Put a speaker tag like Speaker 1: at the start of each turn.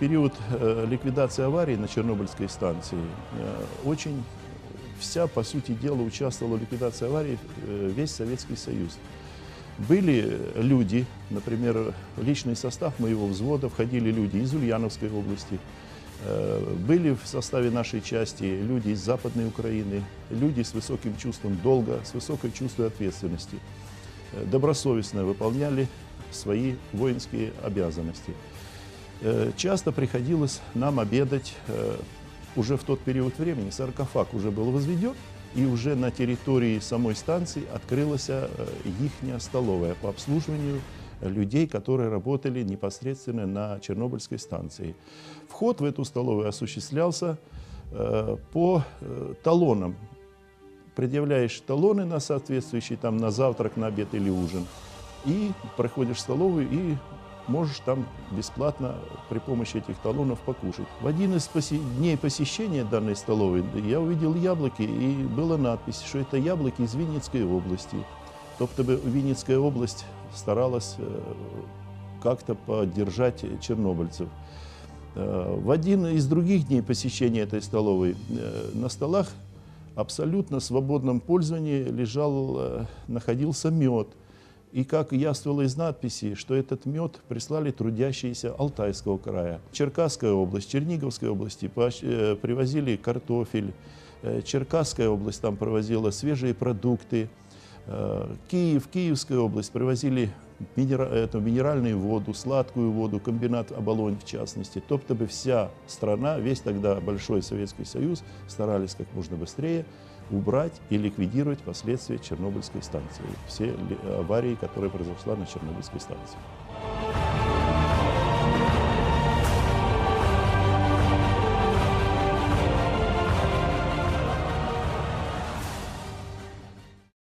Speaker 1: период э, ликвидации аварии на Чернобыльской станции э, очень вся, по сути дела, участвовала в ликвидации аварии э, весь Советский Союз. Были люди, например, личный состав моего взвода, входили люди из Ульяновской области, были в составе нашей части люди из Западной Украины, люди с высоким чувством долга, с высокой чувством ответственности, добросовестно выполняли свои воинские обязанности. Э, Часто приходилось нам обедать э, уже в тот период времени, саркофаг уже был возведен, и уже на территории самой станции открылась э, ихняя столовая по обслуживанию людей, которые работали непосредственно на Чернобыльской станции. Вход в эту столовую осуществлялся по талонам. Предъявляешь талоны на соответствующий там на завтрак, на обед или ужин, и проходишь в столовую и можешь там бесплатно при помощи этих талонов покушать. В один из посе- дней посещения данной столовой я увидел яблоки, и была надпись, что это яблоки из Винницкой области. Тобто би Вінницька область старалась э, как-то поддержать чернобыльцев. Э, В один из других дней посещения этой столовой э, на столах абсолютно свободном пользовании лежал, находился мед. И как яствовало из надписи, что этот мед прислали трудящиеся Алтайского края. Черкасская область, Черниговская области э, привозили картофель, э, Черкасская область там привозила свежие продукты, Киев, Киевская область привозили минеральную воду, сладкую воду, комбинат оболонь в частности. Тобто бы вся страна, весь тогда Большой Советский Союз старались как можно быстрее убрать и ликвидировать последствия Чернобыльской станции, все аварии, которые произошла на Чернобыльской станции.